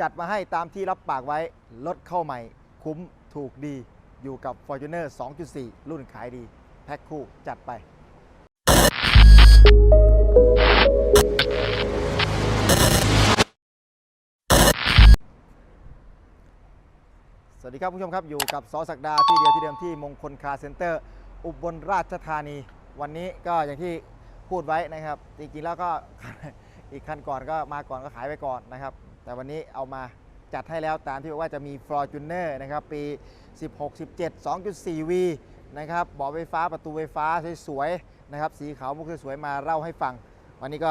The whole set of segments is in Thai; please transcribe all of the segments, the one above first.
จัดมาให้ตามที่รับปากไว้รถเข้าใหม่ คุ้มถูกดีอยู่กับ Fortuner 2.4 รุ่นขายดี แพ็คคู่จัดไป สวัสดีครับผู้ชมครับอยู่กับซอสักดาที่เดียวที่เดิมที่มงคลคาร์เซ็นเตอร์ อุบลราชธานี วันนี้ก็อย่างที่พูดไว้นะครับ จริงๆแล้วก็ อีกคันก่อนก็มาก่อนก็ขายไปก่อนนะครับ แต่วันนี้เอามาจัดให้แล้วตามที่บอกว่าจะมี Fortuner นะครับปี 16 17 2.4V นะครับเบาะไฟฟ้าประตูไฟฟ้าสวยๆนะครับสีขาวมุกสวยๆมาเล่าให้ฟัง วันนี้ก็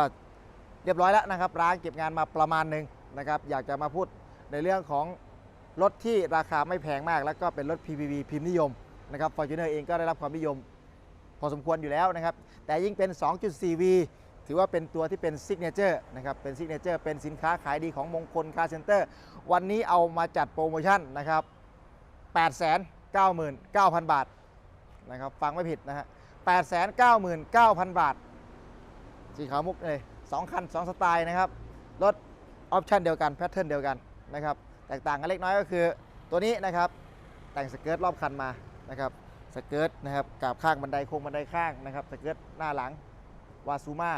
เรียบร้อยแล้วนะครับ ร้านเก็บงานมาประมาณหนึ่งนะครับอยากจะมาพูดในเรื่องของรถที่ราคาไม่แพงมาก แล้วก็เป็นรถ PPV พิมพ์นิยมนะครับ Fortuner เองก็ได้รับความนิยม พอสมควรอยู่แล้วนะครับ แต่ยิ่งเป็น 2.4V ถือว่าเป็นตัวที่เป็นซิกเนเจอร์นะครับเป็นซิกเนเจอร์เป็นสินค้าขายดีของมงคลคาร์เซ็นเตอร์ วันนี้เอามาจัดโปรโมชั่นนะครับ899,000 บาทนะครับฟังไม่ผิดนะฮะ899,000 บาท สีขาวมุกเลย2คัน 2 สไตล์นะครับ รถออปชันเดียวกันแพทเทิร์นเดียวกันนะครับแตกต่างกันเล็กน้อยก็คือตัวนี้นะครับแต่งสเกิร์ตรอบคันมานะครับสเกิร์ตนะครับกับข้างบันไดโค้งบันไดข้างนะครับสเกิร์ตหน้าหลังวาซูมา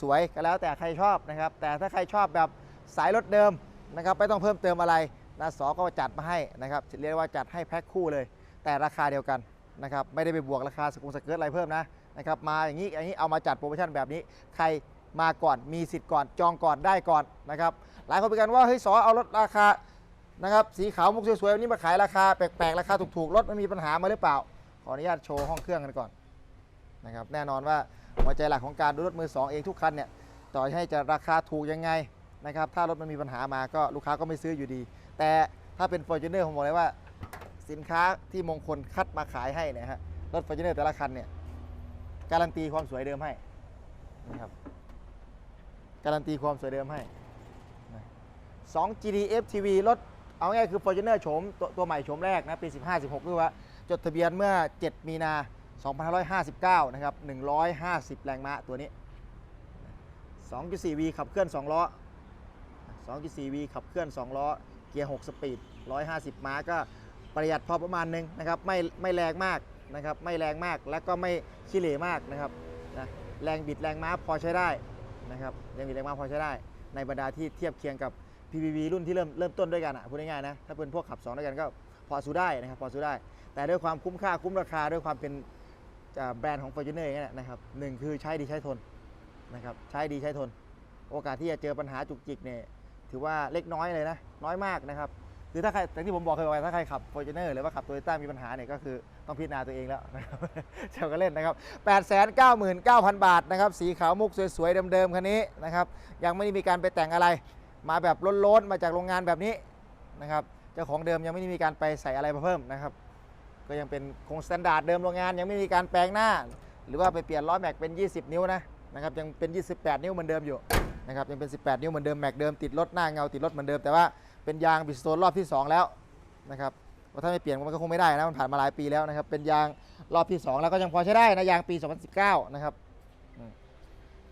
สวยๆก็แล้วแต่ใครชอบนะครับ แต่ถ้าใครชอบแบบสายรถเดิมนะครับไม่ต้องเพิ่มเติมอะไรนะสอก็จัดมาให้นะครับเรียกว่าจัดให้แพ็คคู่เลย แต่ราคาเดียวกันนะครับไม่ได้ไปบวกราคาสกุลสเกิร์ตอะไรเพิ่มนะนะครับมาอย่างนี้อย่างนี้เอามาจัดโปรโมชั่นแบบนี้ ใครมาก่อนมีสิทธิ์ก่อนจองก่อนได้ก่อนนะครับหลายคนเป็นกันว่าเฮ้ยสอเอารถราคานะครับสีขาวมุกสวยๆวันนี้มาขายราคาแปลกๆราคาถูกๆรถไม่มีปัญหามาหรือเปล่า ขออนุญาตโชว์ห้องเครื่องกันก่อน นะครับแน่นอนว่าหัวใจหลักของการดูรถมือ 2 เองทุกคันเนี่ยต่อให้จะราคาถูกยังไงนะครับถ้ารถมันมีปัญหามาก็ลูกค้าก็ไม่ซื้ออยู่ดี แต่ถ้าเป็น f o r t u n e r ผมบอกเลยว่า สินค้าที่มงคลคัดมาขายให้นี่ยฮะรถ f o r t u n e r แต่ละคันเนี่ยการันตีความสวยเดิมให้นะครับการันตีความสวยเดิมให้2 GDF TV รถเอาง่ายคือ Fortuner โฉมตัวตัวใหม่โฉมแรกนะปี 15 16ด้วยว่าจดทะเบียนเมื่อ 7 มีนา 2559 นะครับ 150 แรงม้าตัวนี้ 2.4V ขับเคลื่อน 2 ล้อ 2.4V ขับเคลื่อน 2 ล้อ เกียร์ 6 สปีด 150 ม้าก็ประหยัดพอประมาณหนึงนะครับ ไม่ไม่แรงมากนะครับ ไม่แรงมากและก็ไม่ขี้เหร่มากนะครับนะแรงบิดแรงม้าพอใช้ได้นะครับ แรงบิดแรงม้าพอใช้ได้ ในบรรดาที่เทียบเคียงกับ PPV รุ่นที่เริ่มเริ่มต้นด้วยกันอะพูดง่ายๆนะ ถ้าเป็นพวกขับ 2 ด้วยกันก็พอสู้ได้นะครับ พอสู้ได้ แต่ด้วยความคุ้มค่าคุ้มราคาด้วยความเป็น แบรนด์ของ Fortuner อย่างนี้ยนะครับหนึ่งคือใช้ดีใช้ทนนะครับใช้ดีใช้ทน โอกาสที่จะเจอปัญหาจุกจิกเนี่ยถือว่าเล็กน้อยเลยนะน้อยมากนะครับคือถ้าใครแต่ที่ผมบอกเคยบอกไปถ้าใครขับ Fortuner หรือว่าขับ Toyota มีปัญหาเนี่ยก็คือต้องพิจารณาตัวเองแล้วนะครับเจ้าก็เล่นนะครับ 899,000 บาทนะครับสีขาวมุกสวยๆเดิมๆคันนี้นะครับยังไม่ได้มีการไปแต่งอะไร มาแบบล้นๆมาจากโรงงานแบบนี้นะครับเจ้าของเดิมยังไม่ได้มีการไปใส่อะไรมาเพิ่มนะครับ ก็ยังเป็นคงสแตนดาร์ดเดิมโรงงานยังไม่มีการแปลงหน้า หรือว่าไปเปลี่ยนล้อแม็กเป็น 20 นิ้วนะนะครับยังเป็น 28 นิ้วเหมือนเดิมอยู่นะครับยังเป็น 18 นิ้วเหมือนเดิมแม็กเดิมติดรถหน้าเงาติดรถเหมือนเดิมแต่ว่าเป็นยางบิสโตนรอบที่ 2 แล้วนะครับเพราถ้าไม่เปลี่ยนมันก็คงไม่ได้นะมันผ่านมาหลายปีแล้วนะครับเป็นยางรอบที่ 2 แล้วก็ยังพอใช้ได้นะยางปี 2019 นะครับ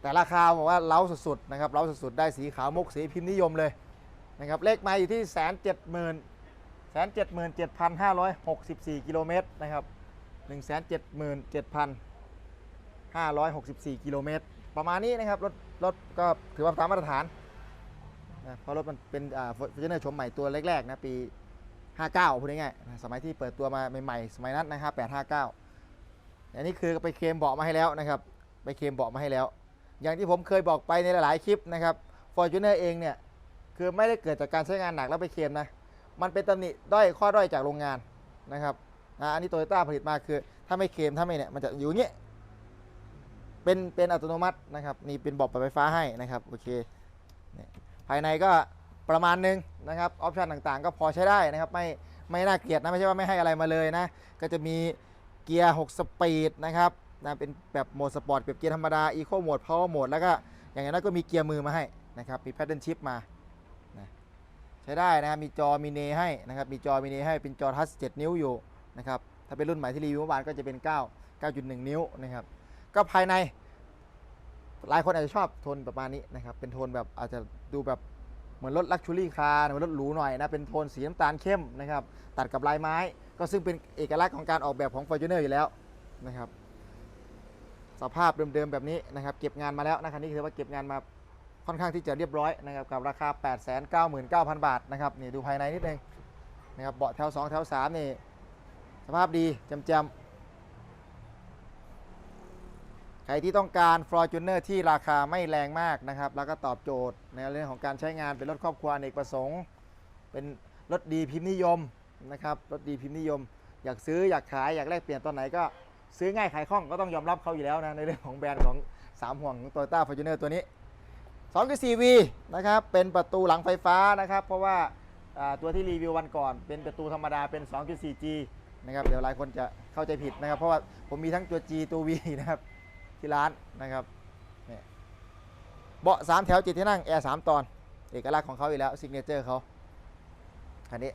แต่ราคาบอกว่าเล้าสุดๆนะครับเล้าสุดๆได้สีขาวมุกสีพิมพ์นิยมเลยนะครับเลขมาอยู่ที่แสนเจ็ดหมื่น แสนเจ็ดหมื่นเจ็ดพันห้าร้อยหกสิบสี่กิโลเมตรนะครับหนึ่งแสนเจ็ดหมื่นเจ็ดพันห้าร้อยหกสิบสี่กิโลเมตร ประมาณนี้นะครับ รถรถก็ถือว่าตามมาตรฐานนะเพราะรถมันเป็นอ่าฟอร์จูเนอร์ชมใหม่ตัวแรกๆนะปี 59 พูดง่ายๆสมัยที่เปิดตัวมาใหม่ๆ สมัยนั้นนะ5859 อันนี้คือไปเคลมเบาะมาให้แล้วนะครับ ไปเคลมเบาะมาให้แล้ว อย่างที่ผมเคยบอกไปในหลายๆคลิปนะครับ Fortuner เองเนี่ยคือไม่ได้เกิดจากการใช้งานหนักแล้วไปเคลมนะ มันเป็นตำหนิด้อยข้อด้อยจากโรงงานนะครับอันนี้โตโยต้าผลิตมาคือ ถ้าไม่เคลมถ้าไม่เนี่ยมันจะอยู่เงี้ยเป็นเป็นอัตโนมัตินะครับนี่เป็นบอกปรับไฟฟ้าให้นะครับโอเคภายในก็ประมาณนึงนะครับออปชันต่างๆ ก็พอใช้ได้นะครับไม่ไม่น่าเกลียดนะไม่ใช่ว่าไม่ให้อะไรมาเลยนะก็จะมีเกียร์ 6 สปีดนะครับนะเป็นแบบโหมดสปอร์ตแบบเกียร์ธรรมดาอีโคโหมดพาวเวอร์โหมดแล้วก็อย่างนั้นก็มีเกียร์มือมาให้นะครับมีแพดเดิลชิพมา ช้ได้นะครับมีจอมีเนให้นะครับมีจอมีเนให้เป็นจอทัช7นิ้วอยู่นะครับถ้าเป็นรุ่นใหม่ที่รีวิวเมื่อวานก็จะเป็น 9 9.1 นิ้วนะครับก็ภายในหลายคนอาจจะชอบโทนประมาณนี้นะครับเป็นโทนแบบอาจจะดูแบบเหมือนรถลักชูรี่คาร์เหมือนรถหรูหน่อยนะเป็นโทนสีน้ำตาลเข้มนะครับตัดกับลายไม้ ก็ซึ่งเป็นเอกลักษณ์ของการออกแบบของ f o r t u n e r อยู่แล้วนะครับสภาพเดิมๆแบบนี้นะครับเก็บงานมาแล้วนะครับนี่ถือว่าเก็บงานมา ค่อนข้างที่จะเรียบร้อยนะครับกับราคา 899,000 บาทนะครับนี่ดูภายในนิดนึงนะครับเบาะแถว2แถว3นี่สภาพดีจำๆใครที่ต้องการ Fortuner ที่ราคาไม่แรงมากนะครับ แล้วก็ตอบโจทย์ในเรื่องของการใช้งานเป็นรถครอบครัวเนกประสงค์ เป็นรถดีพิมพ์นิยมนะครับรถดีพิมพ์นิยม อยากซื้ออยากขายอยากแลกเปลี่ยนตอนไหนก็ซื้อง่ายขายคล่องก็ต้องยอมรับเขาอยู่แล้วนะในเรื่องของแบรนด์ของ 3 ห่วงของ Toyota Fortuner ตัวนี้ 2คือ 4V นะครับเป็นประตูหลังไฟฟ้านะครับ เพราะว่าตัวที่รีวิววันก่อน เป็นประตูธรรมดาเป็น 2.4G นะครับเดี๋ยวหลายคนจะเข้าใจผิดนะครับ เพราะว่าผมมีทั้งตัว G ตัว V นะครับที่ร้านนะครับเนี่ยเบาะ3แถวจิตที่นั่งแอร์3ตอน เอกลักษณ์ของเขาอยู่แล้วซิกเนเจอร์เขาคันนี้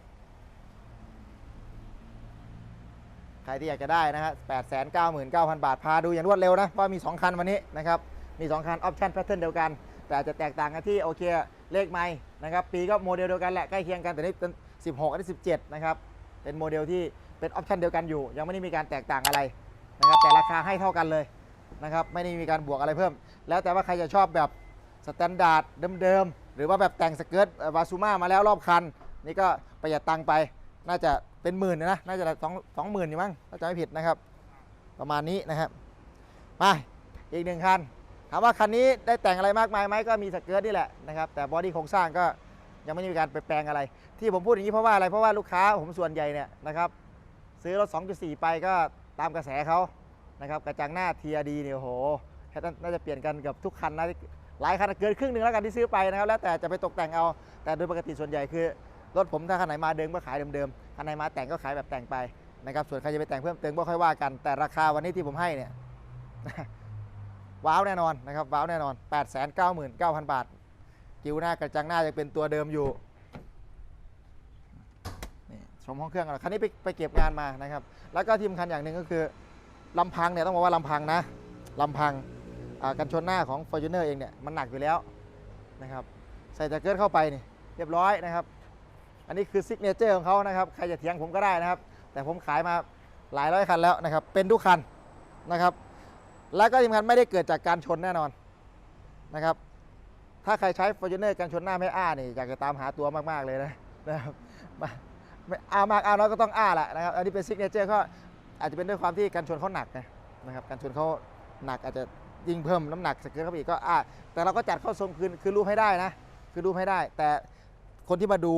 ใครที่อยากจะได้นะฮะ899,000 บาท พาดูอย่างรวดเร็วนะว่ามี 2 คันวันนี้นะครับ มี 2 คันออปชั่นแพทเทิร์นเดียวกัน แต่อาจจะแตกต่างกันที่โอเคเลขไม่นะครับปีก็โมเดลเดียวกันแหละใกล้เคียงกันแต่นี่เป็น 16 อันนี้ 17 นะครับ เป็นโมเดลที่เป็นออปชั่นเดียวกันอยู่ ยังไม่ได้มีการแตกต่างอะไรนะครับแต่ราคาให้เท่ากันเลยนะครับไม่ได้มีการบวกอะไรเพิ่ม แล้วแต่ว่าใครจะชอบแบบสแตนดาร์ดเดิมๆหรือว่าแบบแต่งสเกิร์ตวาซูมามาแล้วรอบคัน นี่ก็ประหยัดตังค์ไปน่าจะเป็นหมื่นนะน่าจะสองสองหมื่นอยู่มั้งถ้าจำไม่ผิดนะครับ ประมาณนี้นะครับมาอีกหนึ่งคันามว่าคันนี้ได้แต่งอะไรมากมายไหมก็มีสเกิร์ตนี่แหละนะครับแต่บอดี้โครงสร้างก็ยังไม่ได้มีการไปแปลงอะไร ที่ผมพูดอย่างนี้เพราะว่าอะไรเพราะว่าลูกค้าผมส่วนใหญ่เนี่ยนะครับซื้อรถ 2.4 ไปก็ตามกระแสเขานะครับกระจังหน้า TRD เนี่ยโหแค่น่าจะเปลี่ยนกันเกับทุกคันนะหลายคันเกินครึ่งหนึ่งแล้วกันที่ซื้อไปนะครับแล้วแต่จะไปตกแต่งเอา แต่โดยปกติส่วนใหญ่คือรถผมถ้าคันไหนมาเดิมก็ขายเดิมๆคันไหนมาแต่งก็ขายแบบแต่งไปนะครับส่วนใครจะไปแต่งเพิ่มเติมก็ค่อยว่ากัน แต่ราคาวันนี้ที่ผมให้เนี่ย ว้าวแน่นอนนะครับว้าวแน่นอน 899,000 บาท กิ้วหน้ากระจังหน้ายังเป็นตัวเดิมอยู่นี่ชมห้องเครื่องกันคันนี้ไปไปเก็บงานมานะครับ แล้วก็ที่สำคัญอย่างหนึ่งก็คือลำพังเนี่ยต้องบอกว่าลำพังนะลำพังกันชนหน้าของ f o r t u n e r เองเนี่ยมันหนักอยู่แล้วนะครับใส่แจ็คเกิร์เข้าไปนี่เรียบร้อยนะครับ อันนี้คือซิกเนเจอร์ของเขานะครับใครจะเถียงผมก็ได้นะครับ แต่ผมขายมาหลายร้อยคันแล้วนะครับ เป็นทุกคันนะครับ แล้วก็สำคัญไม่ได้เกิดจากการชนแน่นอนนะครับ ถ้าใครใช้ f o r t u n e r กันชนหน้าไม่อ้านี่อยากจะตามหาตัวมาก ๆ เลยนะนะครับไม่อ้ามากอ้าน้อยก็ต้องอ้าแหละนะครับ อันนี้เป็นซิกเนเจอร์ก็อาจจะเป็นด้วยความที่การชนเขาหนักนะนะครับการชนเขาหนักอาจจะยิ่งเพิ่มน้ำหนักสกเกิร์ตเข้าไปอีกก็อ้าแต่เราก็จัดเข้าทรงคือคือรูปให้ได้นะ คือรูปให้ได้ แต่คนที่มาดู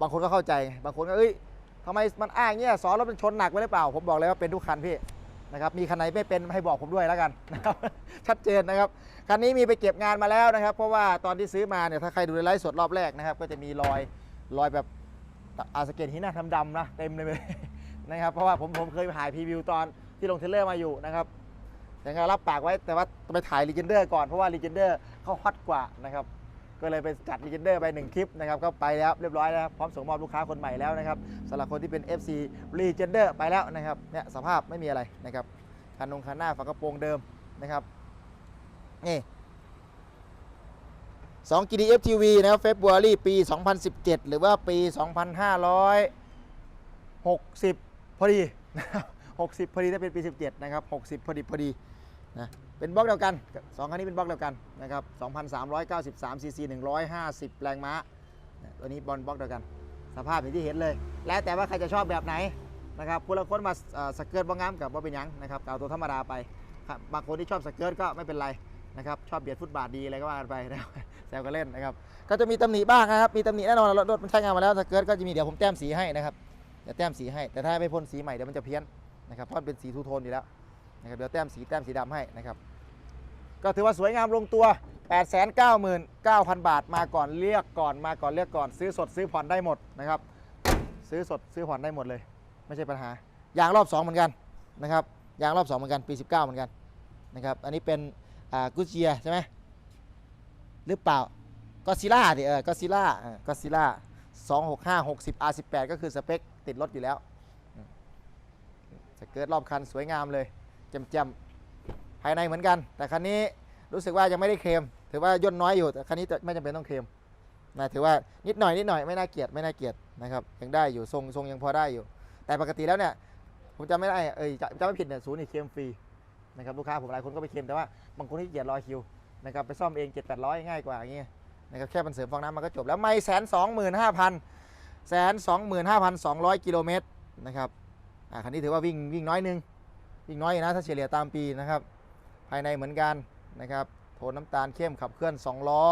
บางคนก็เข้าใจ บางคนก็เอ้ยทำไมมันอ้าอย่างเงี้ยสอนรถมันชนหนักไว้หรือเปล่า ผมบอกเลยว่าเป็นทุกคันพี่ นะครับมีคันไหนไม่เป็นให้บอกผมด้วยแล้วกันนะครับชัดเจนนะครับคันนี้มีไปเก็บงานมาแล้วนะครับ เพราะว่าตอนที่ซื้อมาเนี่ยถ้าใครดูในไลฟ์สดรอบแรกนะครับ ก็จะมีรอยรอยแบบอาสเกตหินหน้าดำๆนะเต็มเลยนะครับเพราะว่าผมผมเคยถ่ายพรีวิวตอนที่ลงเทเลอร์มาอยู่นะครับยังไงรับปากไว้แต่ว่าไปถ่ายลีเจนเดอร์ก่อนเพราะว่าลีเจนเดอร์เขาฮอตกว่านะครับ ก็เลยไปจัดลีเจนเดอร์ไปหนึ่งคลิปนะครับก็ไปแล้วเรียบร้อยแล้วพร้อมส่งมอบลูกค้าคนใหม่แล้วนะครับสำหรับคนที่เป็น FC Legender ไปแล้วนะครับเนี่ยสภาพไม่มีอะไรนะครับคันนงคันหน้าฝากระโปรงเดิมนะครับนี่2 GD FTV นะครับเฟบรุรีปี 2017 หรือว่าปี 2560 พอดีนะครับ60 พอดีถ้าเป็นปี 17 นะครับ 60 พอดีพอดี นะเป็นบล็อกเดียวกันสองคันนี้เป็นบล็อกเดียวกันนะครับ2,393 cc 150 แรงม้านะตัวนี้บอลบล็อกเดียวกัน สภาพอย่างที่เห็นเลย แล้วแต่ว่าใครจะชอบแบบไหนนะครับผู้ละคนมาสเกิร์ตบางงามกับว่าเป็นยังนะครับเอาตัวธรรมดาไปครับบางคนที่ชอบสเกิร์ตก็ไม่เป็นไรนะครับชอบเบียดฟุตบาทดีอะไรก็ว่ากันไปนะแซวกันเล่นนะครับก็จะมีตำหนิบ้างนะครับมีตำหนิแน่นอนรถรถมันใช้งานมาแล้วสเกิร์ตก็จะมีเดี๋ยวผมแต้มสีให้นะครับเดี๋ยวแต้มสีให้แต่ถ้าไม่พ่นสีใหม่เดี๋ยวมันจะเพี้ยนนะครับเพราะเป็นสีทูโทนอยู่แล้ว นะครับเดี๋ยวแต้มสีแต้มสีดำให้นะครับ ก็ถือว่าสวยงามลงตัว 899,000 บาทมาก่อนเลือกก่อนมาก่อนเลือกก่อน ซื้อสดซื้อผ่อนได้หมดนะครับ ซื้อสดซื้อผ่อนได้หมดเลย ไม่ใช่ปัญหายางรอบ 2 เหมือนกันนะครับยางรอบ 2 เหมือนกันปี 19 เหมือนกันนะครับอันนี้เป็นอ่ากุเจียใช่ไหมหรือเปล่าก็ซิล่าดิเออก็ซิล่าก็ซิล่า265 60 R18 ก็คือสเปคติดรถอยู่แล้วสเกิร์ตรอบคันสวยงามเลย แจ่มๆภายในเหมือนกัน แต่คันนี้รู้สึกว่ายังไม่ได้เคลมถือว่าย่นน้อยอยู่แต่คันนี้ไม่จำเป็นต้องเคลมนะถือว่านิดหน่อยนิดหน่อยไม่น่าเกลียดไม่น่าเกลียดนะครับยังได้อยู่ทรงทรงยังพอได้อยู่ แต่ปกติแล้วเนี่ยผมจำไม่ได้เออจะจำไม่ผิดเนี่ยศูนย์นี่เคลมฟรีนะครับลูกค้าผมหลายคนก็ไปเคลมแต่ว่าบางคนที่เกียดรอคิวนะครับไปซ่อมเองเจ็ดแปดร้อยง่ายกว่าอย่างเงี้ยนะครับแค่มันเสริมฟองน้ำมันก็จบแล้วไม่แสนสองหมื่นห้าพันแสนสองหมื่นห้าพันสองร้อยกิโลเมตรนะครับอ่าคันนี้ถือว่าวิ่งวิ่งน้อยนึง วิ่งน้อยนะถ้าเฉลี่ยตามปีนะครับ ภายในเหมือนกันนะครับโทนน้ำตาลเข้มขับเคลื่อน 2 ล้อ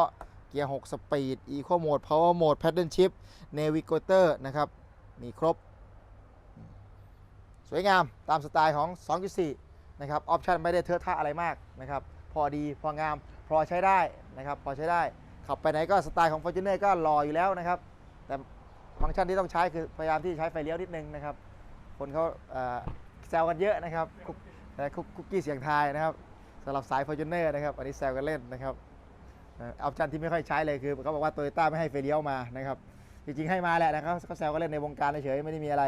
เกียร์ 6 สปีดอีโคโหมดพาวเวอร์โหมดแพดเดิลชิพเนวิเกเตอร์นะครับ มีครบ สวยงามตามสไตล์ของ 2.4 นะครับ ออปชันไม่ได้เทอะทะอะไรมากนะครับ พอดีพองาม พอใช้ได้นะครับ พอใช้ได้ ขับไปไหนก็สไตล์ของ Fortuner ก็รออยู่แล้วนะครับ แต่ฟังก์ชันที่ต้องใช้คือพยายามที่ใช้ไฟเลี้ยวนิดนึงนะครับ คนเขา แซวกันเยอะนะครับคุกแต่คุกคก,กี้เสียงไทยนะครับสำหรับสาย Fortuner นะครับอันนี้แซวกันเล่นนะครับเออออปชันที่ไม่ค่อยใช้เลยคือเขาบอกว่าโตโยต้าไม่ให้ไฟเลี้ยวมานะครับจริงๆให้มาแหละนะครับเขาแซวกันเล่นในวงการเฉยๆไม่ได้มีอะไร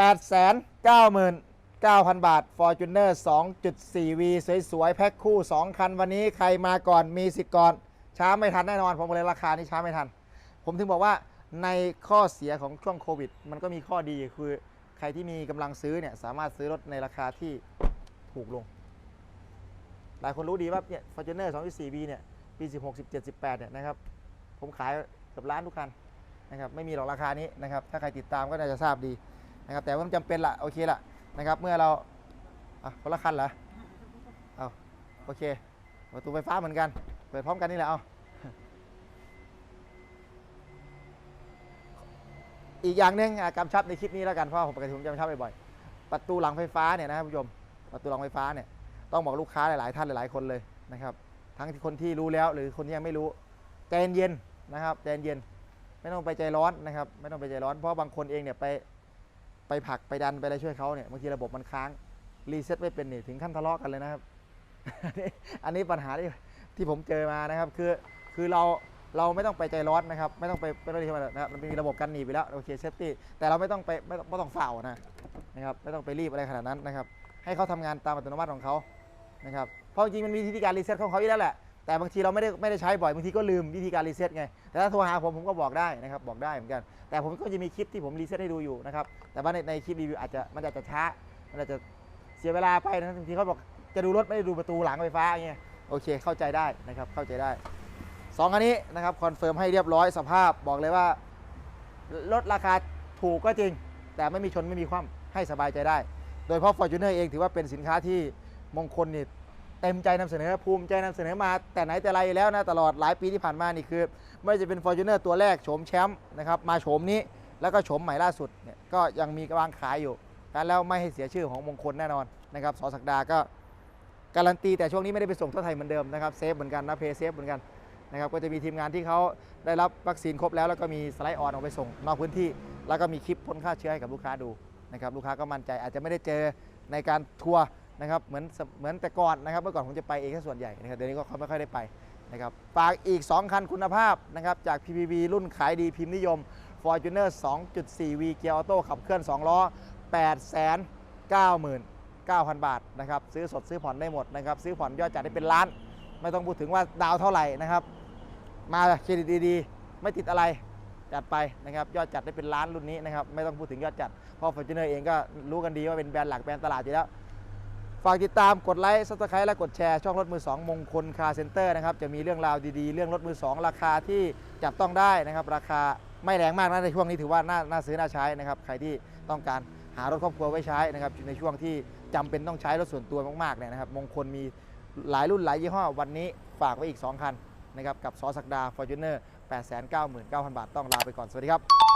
899,000 บาท Fortuner 2.4V สวยๆ แพ็คคู่ 2 คันวันนี้ใครมาก่อนมีสิทธิ์ก่อน ช้าไม่ทันแน่นอน ผมบอกเลยราคานี้ช้าไม่ทัน ผมถึงบอกว่าในข้อเสียของช่วงโควิด มันก็มีข้อดีคือ ใครที่มีกำลังซื้อเนี่ยสามารถซื้อรถในราคาที่ถูกลง หลายคนรู้ดีว่าเนี่ย Fortuner 2.4V เนี่ยปี16 17 18เนี่ยนะครับ ผมขายเกือบล้านทุกคันนะครับไม่มีหรอกราคานี้นะครับถ้าใครติดตามก็น่าจะทราบดีนะครับแต่ว่ามันจำเป็นละโอเคละนะครับเมื่อเราอะคนละคันเหรอเอาโอเคประตูไฟฟ้าเหมือนกัน เปิดพร้อมกันนี่แหละเอา อีกอย่างหนึ่งอะกำชับในคลิปนี้แล้วกันเพราะผมปกติผมจะกำชับบ่อยๆประตูหลังไฟฟ้าเนี่ยนะครับผู้ชมประตูหลังไฟฟ้าเนี่ยต้องบอกลูกค้าหลายๆ ท่านหลาย ๆคนเลยนะครับ ทั้งคนที่รู้แล้วหรือคนที่ยังไม่รู้ใจเย็นนะครับใจเย็นไม่ต้องไปใจร้อนนะครับ ไม่ต้องไปใจร้อนเพราะบางคนเองเนี่ยไปไปผลักไปดันไปอะไรช่วยเขาเนี่ยบางทีระบบมันค้างรีเซ็ตไม่เป็นนี่ถึงขั้นทะเลาะกันเลยนะครับ อันนี้ปัญหาที่ที่ผมเจอมานะครับ คือคือเรา เราไม่ต้องไปใจร้อนนะครับ ไม่ต้องไปไม่ต้องที่ว่านะครับมันมีระบบกันหนีบไปแล้วโอเคเซฟตี้แต่เราไม่ต้องไปไม่ต้องไม่ต้องฝ่าวนะนะครับไม่ต้องไปรีบอะไรขนาดนั้นนะครับให้เขาทำงานตามอัตโนมัติของเขานะครับเพราะจริงๆมันมีวิธีการรีเซ็ตของเขาอยู่แล้วแหละแต่บางทีเราไม่ได้ไม่ได้ใช้บ่อยบางทีก็ลืมวิธีการรีเซ็ตไงแต่ถ้าโทรหาผมผมก็บอกได้นะครับบอกได้เหมือนกัน แต่ผมก็จะมีคลิปที่ผมรีเซ็ตให้ดูอยู่นะครับแต่ว่าในในคลิปรีวิวอาจจะมันอาจจะช้ามันอาจจะเสียเวลาไปนะบางทีเขาบอกจะดูรถไม่ได้ดูประตูหลังไฟฟ้าเงี้ยโอเคเข้าใจได้นะครับเข้าใจได้ สองอันนี้นะครับคอนเฟิร์มให้เรียบร้อยสภาพบอกเลยว่า ลดราคาถูกก็จริง แต่ไม่มีชนไม่มีคว่ำให้สบายใจได้ โดยเฉพาะ Fortuner เองถือว่าเป็นสินค้าที่มงคลนี่เต็มใจนำเสนอภูมิใจนำเสนอมาแต่ไหนแต่ไรแล้วนะตลอดหลายปีที่ผ่านมานี่คือ ไม่ว่าจะเป็น Fortuner ตัวแรกโฉมแชมป์นะครับมาโฉมนี้แล้วก็โฉมใหม่ล่าสุดเนี่ยก็ยังมีวางขายอยู่การแล้วไม่ให้เสียชื่อของมงคลแน่นอนนะครับสอศักดาก็การันตีแต่ช่วงนี้ไม่ได้ไปส่งทั่วไทยเหมือนเดิมนะครับเซฟเหมือนกันนะเพย์เซฟเหมือนกัน นะครับก็จะมีทีมงานที่เขาได้รับวัคซีนครบแล้ว แล้วก็มีสไลด์ออนออกไปส่งนอกพื้นที่ แล้วก็มีคลิปพ่นฆ่าเชื้อให้กับลูกค้าดูนะครับลูกค้าก็มั่นใจอาจจะไม่ได้เจอในการทัวร์นะครับเหมือนเหมือนแต่ก่อนนะครับเมื่อก่อนผมจะไปเองแค่ส่วนใหญ่นะครับเดี๋ยวนี้ก็ไม่ค่อยได้ไปนะครับฝากอีก 2 คันคุณภาพนะครับจาก PPV รุ่นขายดีพิมพ์นิยม Fortuner 2.4V เกียร์ออโต้ขับเคลื่อน 2 ล้อ 899,000 บาทนะครับซื้อสดซื้อผ่อนได้หมดนะครับซื้อผ่อนยอดจัดได้เป็นล้าน ไม่ต้องพูดถึงว่าดาวเท่าไหร่นะครับ มาเครดิตดีๆ ไม่ติดอะไรจัดไปนะครับยอดจัดได้เป็นล้านรุ่นนี้นะครับไม่ต้องพูดถึงยอดจัดเพราะ Fortuner เองก็รู้กันดีว่าเป็นแบรนด์หลักแบรนด์ตลาดอยู่แล้ว ฝากติดตามกดไลค์ซับสไครต์และกดแชร์ช่องรถมือ 2 มงคลคาร์เซ็นเตอร์นะครับจะมีเรื่องราวดีๆ เรื่องรถมือ 2 ราคาที่จับต้องได้นะครับ ราคาไม่แรงมากนะในช่วงนี้ถือว่าน่าน่าซื้อน่าใช้นะครับใครที่ต้องการหารถครอบครัวไว้ใช้นะครับในช่วงที่จำเป็นต้องใช้รถส่วนตัวมากๆเนี่ยนะครับมงคลมีหลายรุ่นหลายยี่ห้อวันนี้ฝากไว้อีก 2 คัน นะครับกับซอสักดาฟูเจอเนอร์899,000 บาทต้องลาไปก่อนสวัสดีครับ